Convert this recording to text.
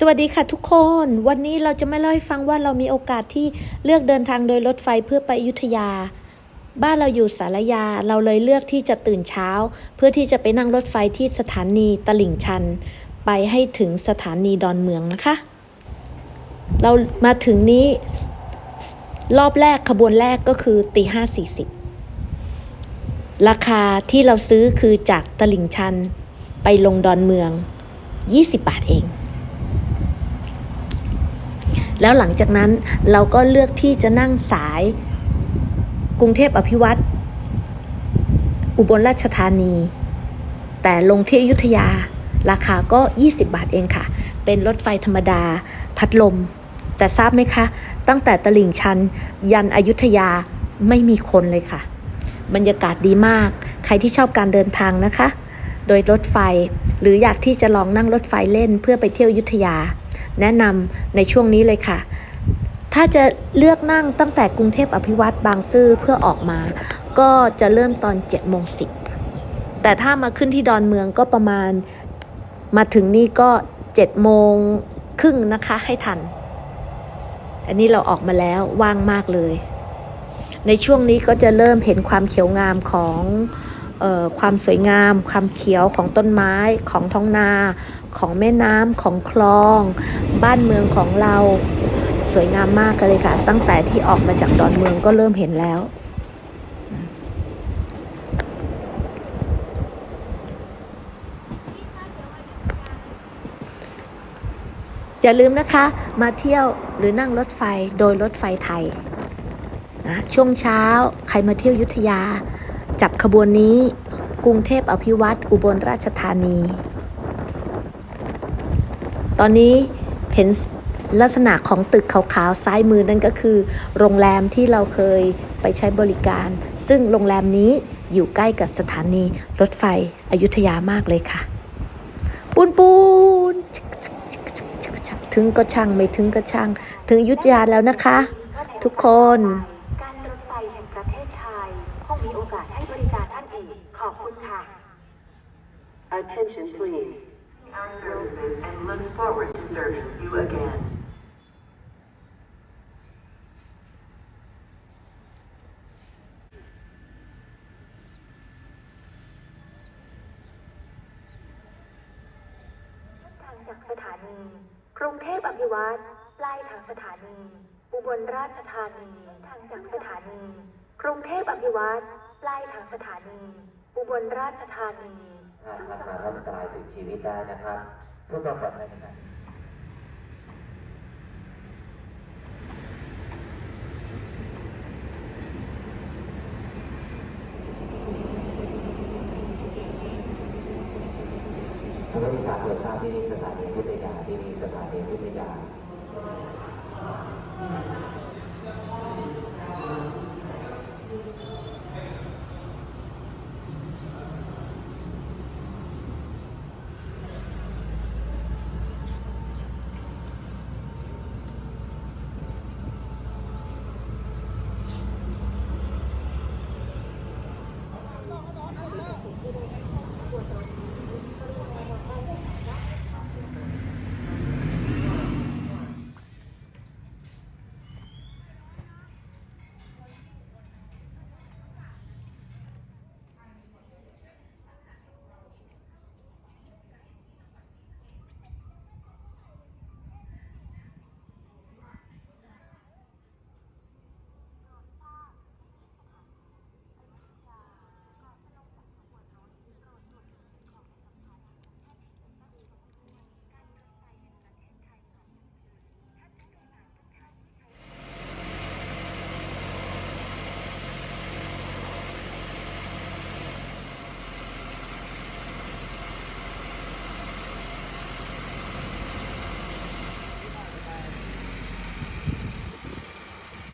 สวัสดีค่ะทุกคน วันนี้เราจะมาเล่าให้ฟังว่าเรามีโอกาสที่เลือกเดินทางโดยรถไฟเพื่อไปอยุธยา บ้านเราอยู่สารยา เราเลยเลือกที่จะตื่นเช้า เพื่อที่จะไปนั่งรถไฟที่สถานีตลิ่งชัน ไปให้ถึงสถานีดอนเมืองนะคะ เรามาถึงนี้รอบแรกขบวนแรกก็คือตีห้าสี่สิบราคาที่เราซื้อคือจากตลิ่งชัน ไปลงดอนเมือง 20 บาทเอง แล้วหลังจากนั้นเราก็เลือกที่จะนั่งสาย กรุงเทพอภิวัตรอุบลราชธานี แต่ลงที่อยุธยา ราคาก็ 20 บาทเองค่ะ เป็นรถไฟธรรมดา พัดลม แต่ทราบไหมคะ ตั้งแต่ตลิ่งชัน ยันอยุธยาไม่มีคนเลยค่ะ บรรยากาศดีมาก ใครที่ชอบการเดินทางนะคะ โดยรถไฟ หรืออยากที่จะลองนั่งรถไฟเล่นเพื่อไปเที่ยวอยุธยา แนะนำในช่วงนี้เลยค่ะ ถ้าจะเลือกนั่งตั้งแต่กรุงเทพอภิวัตรบางซื่อเพื่อออกมา ก็จะเริ่มตอน7โมงสิแต่ถ้ามาขึ้นที่ดอนเมืองก็ประมาณมาถึงนี่ก็7โมงครึ่งนะคะให้ทัน อันนี้เราออกมาแล้วว่างมากเลย ในช่วงนี้ก็จะเริ่มเห็นความเขียวงามของ ความสวยงาม ความเขียวของต้นไม้ของท้องนาของแม่น้ำของคลอง บ้านเมืองของเราสวยงามมากเลยค่ะ ตั้งแต่ที่ออกมาจากดอนเมืองก็เริ่มเห็นแล้วอย่าลืมนะคะ มาเที่ยวหรือนั่งรถไฟโดยรถไฟไทยนะช่วงเช้าใครมาเที่ยวยุทธยา จับขบวนนี้ กรุงเทพอภิวัตรอุบลราชธานี ตอนนี้เห็นลักษณะของตึกขาวๆซ้ายมือนั่นก็คือ โรงแรมที่เราเคยไปใช้บริการ ซึ่งโรงแรมนี้อยู่ใกล้กับสถานีรถไฟอยุธยามากเลยค่ะ ปูนปูนถึงก็ช่างไม่ถึงก็ช่าง ถึงอยุธยาแล้วนะคะ ทุกคน การรถไฟแห่งประเทศไทยคงมีโอกาสให้บริการท่านอีก ขอบคุณค่ะ Attention please. Our services and looks forward to serving you again. ทางจากสถานี กรุงเทพอภิวัตรปลายทางสถานี อุบลราชธานีทางจากสถานี กรุงเทพอภิวัตรปลายทางสถานี อุบลราชธานี ถ้าท่านมารับอันตรายถึงชีวิตได้นะครับเพื่อความปลอดภัยนะครับท่านผู้ชมโปรดทราบที่นี่สถานีวิทธยาที่นี่สถานีวิทธยา